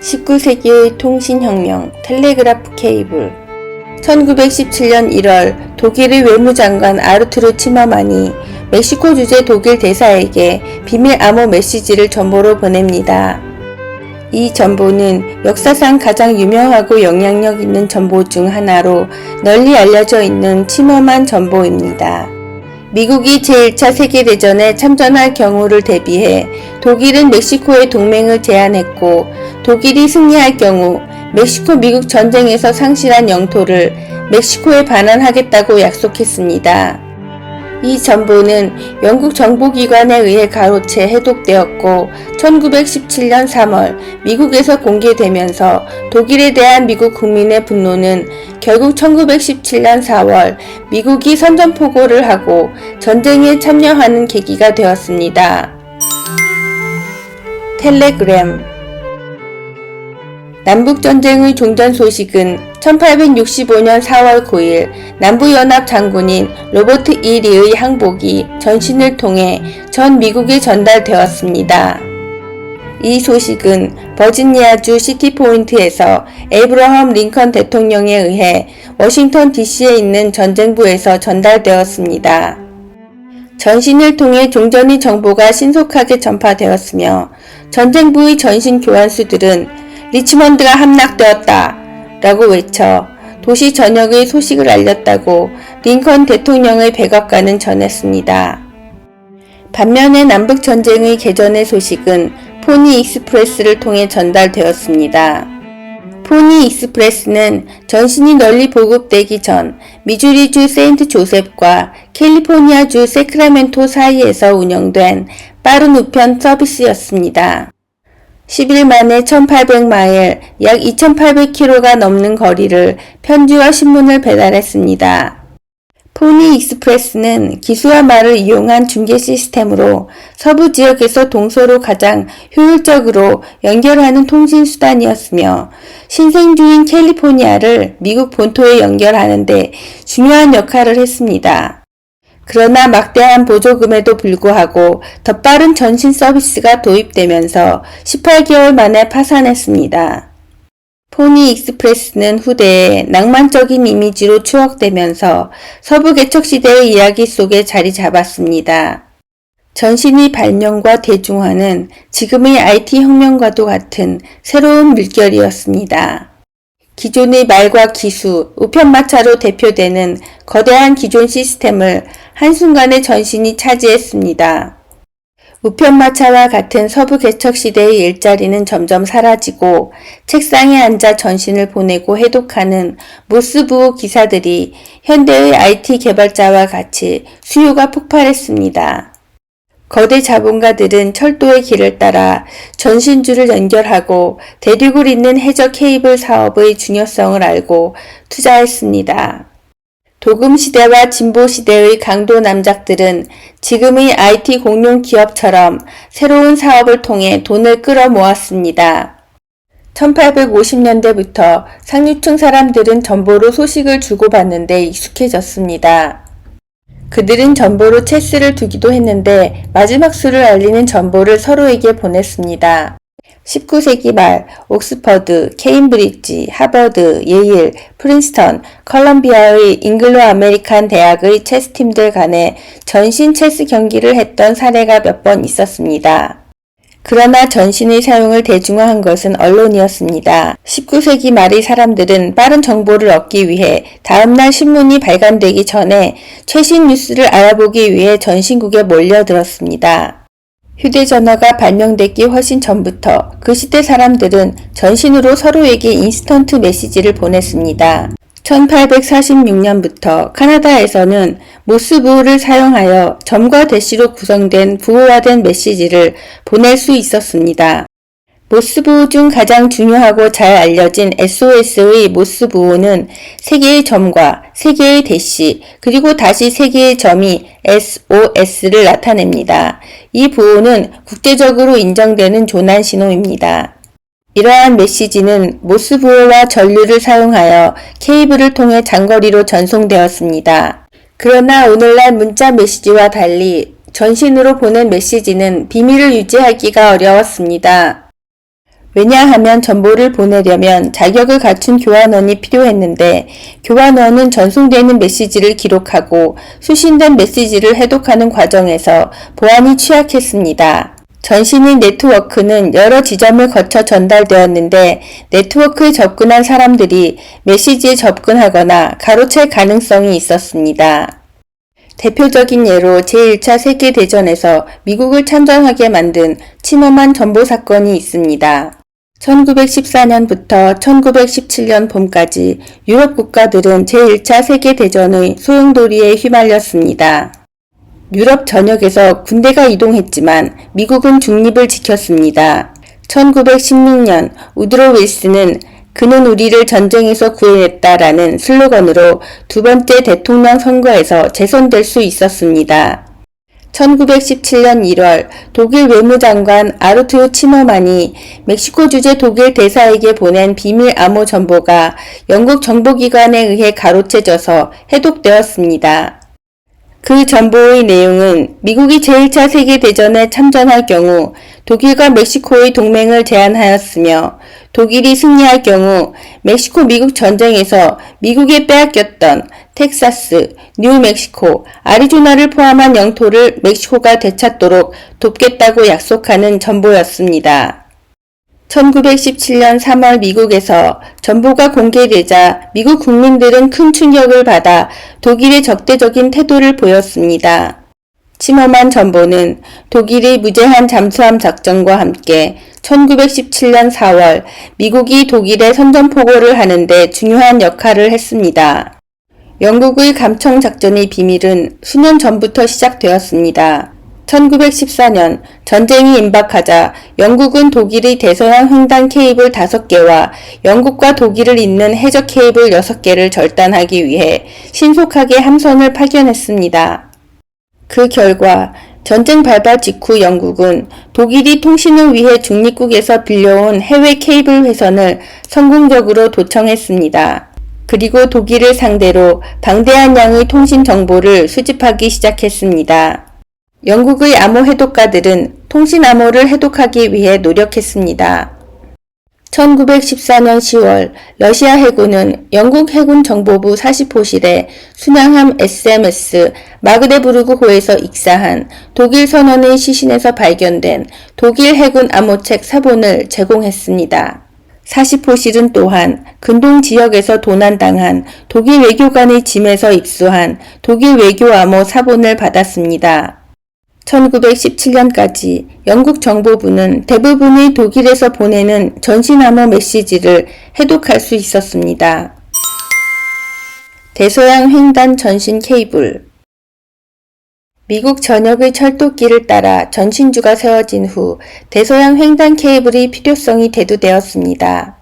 19세기의 통신혁명 텔레그라프 케이블 1917년 1월 독일의 외무장관 아르투르 치머만이 멕시코 주재 독일 대사에게 비밀 암호 메시지를 전보로 보냅니다. 이 전보는 역사상 가장 유명하고 영향력 있는 전보 중 하나로 널리 알려져 있는 치머만 전보입니다. 미국이 제1차 세계대전에 참전할 경우를 대비해 독일은 멕시코의 동맹을 제안했고 독일이 승리할 경우 멕시코 미국 전쟁에서 상실한 영토를 멕시코에 반환하겠다고 약속했습니다. 이 전보는 영국 정보기관에 의해 가로채 해독되었고 1917년 3월 미국에서 공개되면서 독일에 대한 미국 국민의 분노는 결국 1917년 4월 미국이 선전포고를 하고 전쟁에 참여하는 계기가 되었습니다. 텔레그램 남북전쟁의 종전 소식은 1865년 4월 9일 남부연합 장군인 로버트 E. 리의 항복이 전신을 통해 전 미국에 전달되었습니다. 이 소식은 버지니아주 시티포인트에서 에이브러함 링컨 대통령에 의해 워싱턴 DC에 있는 전쟁부에서 전달되었습니다. 전신을 통해 종전의 정보가 신속하게 전파되었으며 전쟁부의 전신 교환수들은 리치먼드가 함락되었다 라고 외쳐 도시 전역의 소식을 알렸다고 링컨 대통령의 백악관은 전했습니다. 반면에 남북전쟁의 개전의 소식은 포니 익스프레스를 통해 전달되었습니다. 포니 익스프레스는 전신이 널리 보급되기 전 미주리주 세인트 조셉과 캘리포니아주 세크라멘토 사이에서 운영된 빠른 우편 서비스였습니다. 10일 만에 1800마일, 약 2800km가 넘는 거리를 편지와 신문을 배달했습니다. 포니 익스프레스는 기수와 말을 이용한 중계 시스템으로 서부 지역에서 동서로 가장 효율적으로 연결하는 통신 수단이었으며 신생주인 캘리포니아를 미국 본토에 연결하는데 중요한 역할을 했습니다. 그러나 막대한 보조금에도 불구하고 더 빠른 전신 서비스가 도입되면서 18개월 만에 파산했습니다. 포니 익스프레스는 후대에 낭만적인 이미지로 추억되면서 서부 개척 시대의 이야기 속에 자리 잡았습니다. 전신의 발명과 대중화는 지금의 IT 혁명과도 같은 새로운 물결이었습니다. 기존의 말과 기수, 우편마차로 대표되는 거대한 기존 시스템을 한순간에 전신이 차지했습니다. 우편마차와 같은 서부 개척 시대의 일자리는 점점 사라지고 책상에 앉아 전신을 보내고 해독하는 모스부호 기사들이 현대의 IT 개발자와 같이 수요가 폭발했습니다. 거대 자본가들은 철도의 길을 따라 전신줄을 연결하고 대륙을 잇는 해저 케이블 사업의 중요성을 알고 투자했습니다. 도금 시대와 진보 시대의 강도 남작들은 지금의 IT 공룡 기업처럼 새로운 사업을 통해 돈을 끌어 모았습니다. 1850년대부터 상류층 사람들은 정보로 소식을 주고받는 데 익숙해졌습니다. 그들은 전보로 체스를 두기도 했는데 마지막 수를 알리는 전보를 서로에게 보냈습니다. 19세기 말 옥스퍼드, 케임브리지, 하버드, 예일, 프린스턴, 컬럼비아의 잉글로 아메리칸 대학의 체스팀들 간에 전신 체스 경기를 했던 사례가 몇 번 있었습니다. 그러나 전신의 사용을 대중화한 것은 언론이었습니다. 19세기 말의 사람들은 빠른 정보를 얻기 위해 다음날 신문이 발간되기 전에 최신 뉴스를 알아보기 위해 전신국에 몰려들었습니다. 휴대전화가 발명되기 훨씬 전부터 그 시대 사람들은 전신으로 서로에게 인스턴트 메시지를 보냈습니다. 1846년부터 카나다에서는 모스 부호를 사용하여 점과 대시로 구성된 부호화된 메시지를 보낼 수 있었습니다. 모스 부호 중 가장 중요하고 잘 알려진 SOS의 모스 부호는 세 개의 점과 세 개의 대시 그리고 다시 세 개의 점이 SOS를 나타냅니다. 이 부호는 국제적으로 인정되는 조난 신호입니다. 이러한 메시지는 모스부호와 전류를 사용하여 케이블을 통해 장거리로 전송되었습니다. 그러나 오늘날 문자 메시지와 달리 전신으로 보낸 메시지는 비밀을 유지하기가 어려웠습니다. 왜냐하면 정보를 보내려면 자격을 갖춘 교환원이 필요했는데 교환원은 전송되는 메시지를 기록하고 수신된 메시지를 해독하는 과정에서 보안이 취약했습니다. 전신인 네트워크는 여러 지점을 거쳐 전달되었는데 네트워크에 접근한 사람들이 메시지에 접근하거나 가로챌 가능성이 있었습니다. 대표적인 예로 제1차 세계대전에서 미국을 참전하게 만든 침범한 전보 사건이 있습니다. 1914년부터 1917년 봄까지 유럽 국가들은 제1차 세계대전의 소용돌이에 휘말렸습니다. 유럽 전역에서 군대가 이동했지만 미국은 중립을 지켰습니다. 1916년 우드로 윌슨은 그는 우리를 전쟁에서 구해냈다라는 슬로건으로 두 번째 대통령 선거에서 재선될 수 있었습니다. 1917년 1월 독일 외무장관 아르투 치머만이 멕시코 주재 독일 대사에게 보낸 비밀 암호 정보가 영국 정보기관에 의해 가로채져서 해독되었습니다. 그 정보의 내용은 미국이 제1차 세계대전에 참전할 경우 독일과 멕시코의 동맹을 제안하였으며 독일이 승리할 경우 멕시코 미국 전쟁에서 미국에 빼앗겼던 텍사스, 뉴멕시코, 아리조나를 포함한 영토를 멕시코가 되찾도록 돕겠다고 약속하는 정보였습니다. 1917년 3월 미국에서 정보가 공개되자 미국 국민들은 큰 충격을 받아 독일의 적대적인 태도를 보였습니다. 침범한 정보는 독일의 무제한 잠수함 작전과 함께 1917년 4월 미국이 독일에 선전포고를 하는데 중요한 역할을 했습니다. 영국의 감청 작전의 비밀은 수년 전부터 시작되었습니다. 1914년 전쟁이 임박하자 영국은 독일의 대서양 횡단 케이블 5개와 영국과 독일을 잇는 해적 케이블 6개를 절단하기 위해 신속하게 함선을 파견했습니다. 그 결과 전쟁 발발 직후 영국은 독일이 통신을 위해 중립국에서 빌려온 해외 케이블 회선을 성공적으로 도청했습니다. 그리고 독일을 상대로 방대한 양의 통신 정보를 수집하기 시작했습니다. 영국의 암호 해독가들은 통신 암호를 해독하기 위해 노력했습니다. 1914년 10월 러시아 해군은 영국 해군 정보부 40호실에 순양함 SMS 마그데부르크호에서 익사한 독일 선원의 시신에서 발견된 독일 해군 암호책 사본을 제공했습니다. 40호실은 또한 근동 지역에서 도난당한 독일 외교관의 짐에서 입수한 독일 외교 암호 사본을 받았습니다. 1917년까지 영국 정보부는 대부분의 독일에서 보내는 전신암호 메시지를 해독할 수 있었습니다. 대서양 횡단 전신 케이블 미국 전역의 철도길을 따라 전신주가 세워진 후 대서양 횡단 케이블의 필요성이 대두되었습니다.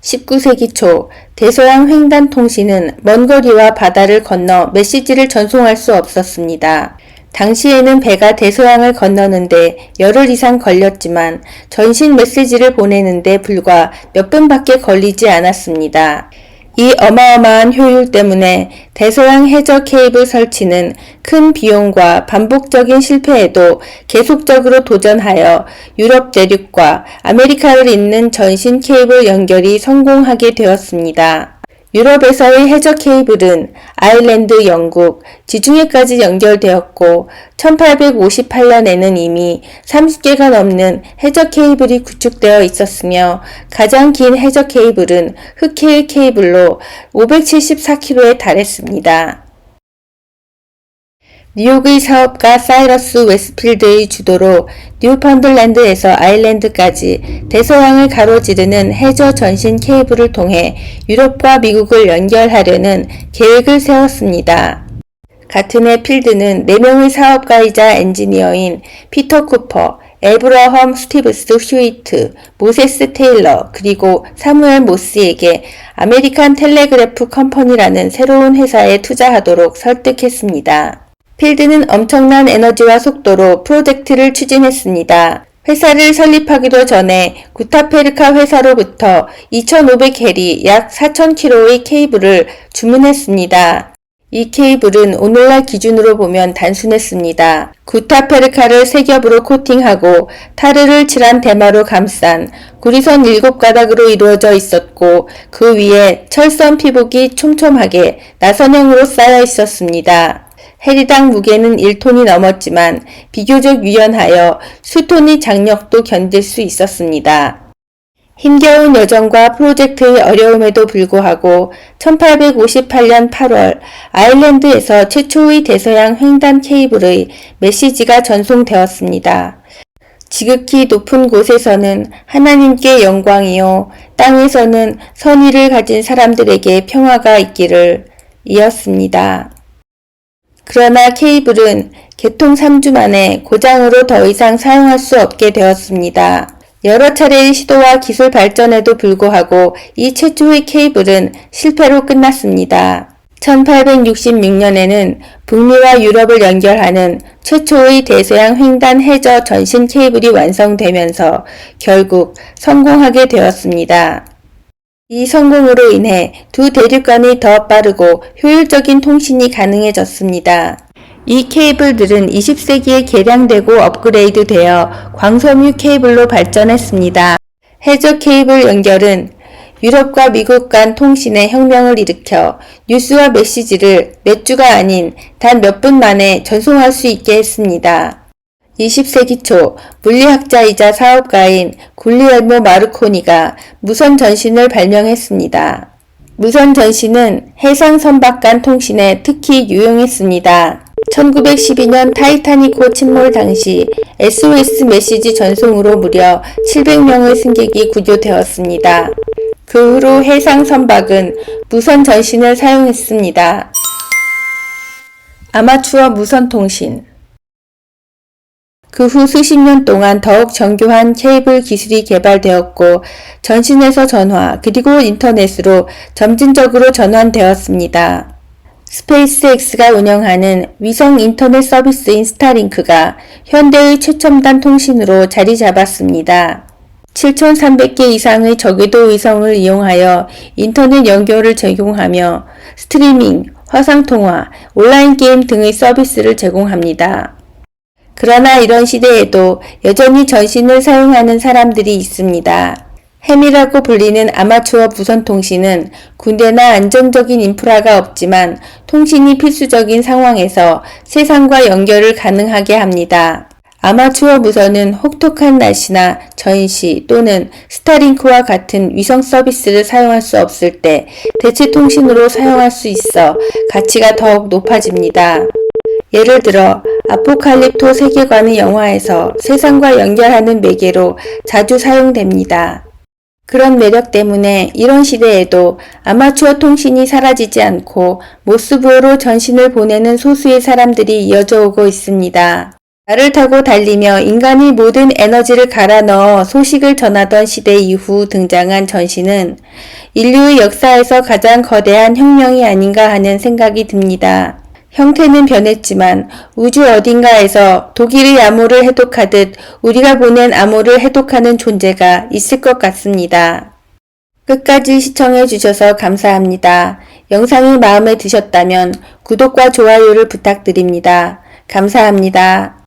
19세기 초 대서양 횡단 통신은 먼 거리와 바다를 건너 메시지를 전송할 수 없었습니다. 당시에는 배가 대서양을 건너는데 열흘 이상 걸렸지만 전신 메시지를 보내는데 불과 몇 분밖에 걸리지 않았습니다. 이 어마어마한 효율 때문에 대서양 해저 케이블 설치는 큰 비용과 반복적인 실패에도 계속적으로 도전하여 유럽 대륙과 아메리카를 잇는 전신 케이블 연결이 성공하게 되었습니다. 유럽에서의 해저 케이블은 아일랜드, 영국, 지중해까지 연결되었고 1858년에는 이미 30개가 넘는 해저 케이블이 구축되어 있었으며 가장 긴 해저 케이블은 흑해일 케이블로 574km에 달했습니다. 뉴욕의 사업가 사이러스 웨스필드의 주도로 뉴펀들랜드에서 아일랜드까지 대서양을 가로지르는 해저 전신 케이블을 통해 유럽과 미국을 연결하려는 계획을 세웠습니다. 같은 해 필드는 4명의 사업가이자 엔지니어인 피터 쿠퍼, 에브러험 스티브스 휴이트, 모세스 테일러, 그리고 사무엘 모스에게 아메리칸 텔레그래프 컴퍼니라는 새로운 회사에 투자하도록 설득했습니다. 필드는 엄청난 에너지와 속도로 프로젝트를 추진했습니다. 회사를 설립하기도 전에 구타페르카 회사로부터 2,500캐리 약 4,000km의 케이블을 주문했습니다. 이 케이블은 오늘날 기준으로 보면 단순했습니다. 구타페르카를 세 겹으로 코팅하고 타르를 칠한 대마로 감싼 구리선 일곱 가닥으로 이루어져 있었고 그 위에 철선 피복이 촘촘하게 나선형으로 쌓여 있었습니다. 해리당 무게는 1톤이 넘었지만 비교적 유연하여 수톤의 장력도 견딜 수 있었습니다. 힘겨운 여정과 프로젝트의 어려움에도 불구하고 1858년 8월 아일랜드에서 최초의 대서양 횡단 케이블의 메시지가 전송되었습니다. 지극히 높은 곳에서는 하나님께 영광이요, 땅에서는 선의를 가진 사람들에게 평화가 있기를 이었습니다. 그러나 케이블은 개통 3주 만에 고장으로 더 이상 사용할 수 없게 되었습니다. 여러 차례의 시도와 기술 발전에도 불구하고 이 최초의 케이블은 실패로 끝났습니다. 1866년에는 북미와 유럽을 연결하는 최초의 대서양 횡단 해저 전신 케이블이 완성되면서 결국 성공하게 되었습니다. 이 성공으로 인해 두 대륙 간의 더 빠르고 효율적인 통신이 가능해졌습니다. 이 케이블들은 20세기에 개량되고 업그레이드 되어 광섬유 케이블로 발전했습니다. 해저 케이블 연결은 유럽과 미국 간 통신에 혁명을 일으켜 뉴스와 메시지를 몇 주가 아닌 단 몇 분 만에 전송할 수 있게 했습니다. 20세기 초 물리학자이자 사업가인 굴리엘모 마르코니가 무선 전신을 발명했습니다. 무선 전신은 해상 선박 간 통신에 특히 유용했습니다. 1912년 타이타닉호 침몰 당시 SOS 메시지 전송으로 무려 700명의 승객이 구조되었습니다. 그 후로 해상 선박은 무선 전신을 사용했습니다. 아마추어 무선 통신 그 후 수십 년 동안 더욱 정교한 케이블 기술이 개발되었고 전신에서 전화 그리고 인터넷으로 점진적으로 전환되었습니다. 스페이스X가 운영하는 위성 인터넷 서비스인 스타링크가 현대의 최첨단 통신으로 자리 잡았습니다. 7,300개 이상의 저궤도 위성을 이용하여 인터넷 연결을 제공하며 스트리밍, 화상통화, 온라인 게임 등의 서비스를 제공합니다. 그러나 이런 시대에도 여전히 전신을 사용하는 사람들이 있습니다. 햄이라고 불리는 아마추어 무선 통신은 군대나 안정적인 인프라가 없지만 통신이 필수적인 상황에서 세상과 연결을 가능하게 합니다. 아마추어 무선은 혹독한 날씨나 전시 또는 스타링크와 같은 위성 서비스를 사용할 수 없을 때 대체 통신으로 사용할 수 있어 가치가 더욱 높아집니다. 예를 들어 아포칼립토 세계관의 영화에서 세상과 연결하는 매개로 자주 사용됩니다. 그런 매력 때문에 이런 시대에도 아마추어 통신이 사라지지 않고 모스부호로 전신을 보내는 소수의 사람들이 이어져 오고 있습니다. 말을 타고 달리며 인간이 모든 에너지를 갈아 넣어 소식을 전하던 시대 이후 등장한 전신은 인류의 역사에서 가장 거대한 혁명이 아닌가 하는 생각이 듭니다. 형태는 변했지만 우주 어딘가에서 독일의 암호를 해독하듯 우리가 보낸 암호를 해독하는 존재가 있을 것 같습니다. 끝까지 시청해 주셔서 감사합니다. 영상이 마음에 드셨다면 구독과 좋아요를 부탁드립니다. 감사합니다.